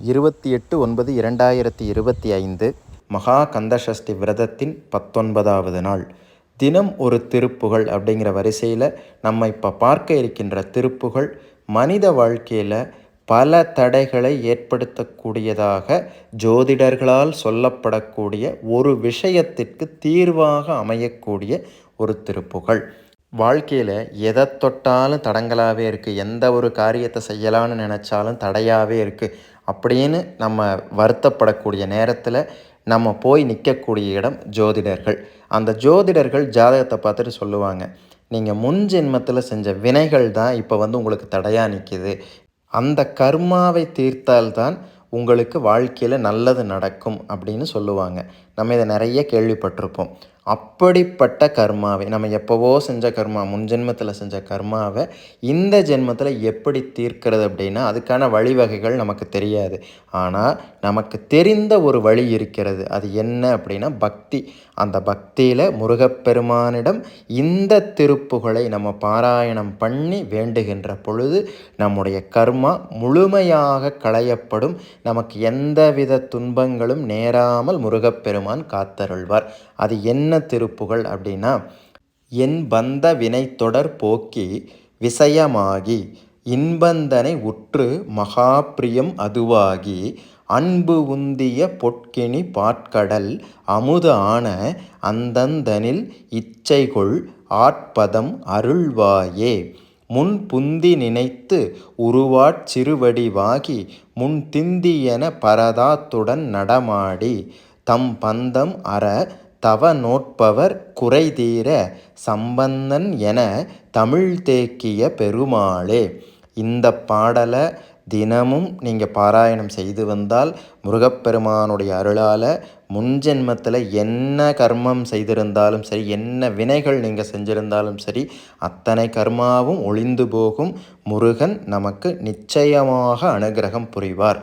இருபத்தி எட்டு ஒன்பது இரண்டாயிரத்தி இருபத்தி ஐந்து மகா கந்தசஷ்டி விரதத்தின் பத்தொன்பதாவது நாள். தினம் ஒரு திருப்புகழ் அப்படிங்கிற வரிசையில் நம்ம இப்போ பார்க்க இருக்கின்ற திருப்புகழ் மனித வாழ்க்கையில் பல தடைகளை ஏற்படுத்தக்கூடியதாக ஜோதிடர்களால் சொல்லப்படக்கூடிய ஒரு விஷயத்திற்கு தீர்வாக அமையக்கூடிய ஒரு திருப்புகழ். வாழ்க்கையில் எதை தொட்டாலும் தடங்களாகவே இருக்குது எந்த ஒரு காரியத்தை செய்யலான்னு நினச்சாலும் தடையாகவே இருக்குது அப்படின்னு நம்ம வருத்தப்படக்கூடிய நேரத்தில் நம்ம போய் நிற்கக்கூடிய இடம் ஜோதிடர்கள். அந்த ஜோதிடர்கள் ஜாதகத்தை பார்த்துட்டு சொல்லுவாங்க நீங்கள் முன் ஜென்மத்தில் செஞ்ச வினைகள் தான் இப்போ வந்து உங்களுக்கு தடையாக நிற்கிது அந்த கர்மாவை தீர்த்தால்தான் உங்களுக்கு வாழ்க்கையில் நல்லது நடக்கும் அப்படின்னு சொல்லுவாங்க. நம்ம இதை நிறைய கேள்விப்பட்டிருப்போம். அப்படிப்பட்ட கர்மாவை நம்ம எப்போவோ செஞ்ச கர்மா முன் ஜென்மத்தில் செஞ்ச கர்மாவை இந்த ஜென்மத்தில் எப்படி தீர்க்கிறது அப்படின்னா அதுக்கான வழிவகைகள் நமக்கு தெரியாது. ஆனால் நமக்கு தெரிந்த ஒரு வழி இருக்கிறது. அது என்ன அப்படின்னா பக்தி. அந்த பக்தியில் முருகப்பெருமானிடம் இந்த திருப்புகளை நம்ம பாராயணம் பண்ணி வேண்டுகின்ற பொழுது நம்முடைய கர்மா முழுமையாக களையப்படும். நமக்கு எந்தவித துன்பங்களும் நேராமல் முருகப்பெருமான் காத்தருள்வார். அது என்ன திருப்புகள் அப்படின்னா என் பந்த வினைத்தொடர் போக்கி விஷயமாகி இன்பந்தனை உற்று மகாப்பிரியம் அதுவாகி அன்பு உந்திய பொற்கினி பாட்கடல் அமுது ஆன அந்தந்தனில் இச்சைகொள் ஆட்பதம் அருள்வாயே. முன் புந்தி நினைத்து உருவாட் சிறுவடிவாகி முன் திந்தியென பரதாத்துடன் நடமாடி தம் பந்தம் அற தவ நோட்பவர் குறைதீர சம்பந்தன் என தமிழ் தேக்கிய பெருமாளே. இந்த பாடலை தினமும் நீங்கள் பாராயணம் செய்து வந்தால் முருகப்பெருமானுடைய அருளால் முன்ஜென்மத்தில் என்ன கர்மம் செய்திருந்தாலும் சரி என்ன வினைகள் நீங்கள் செஞ்சிருந்தாலும் சரி அத்தனை கர்மாவும் ஒளிந்து போகும் முருகன் நமக்கு நிச்சயமாக அனுகிரகம் புரிவார்.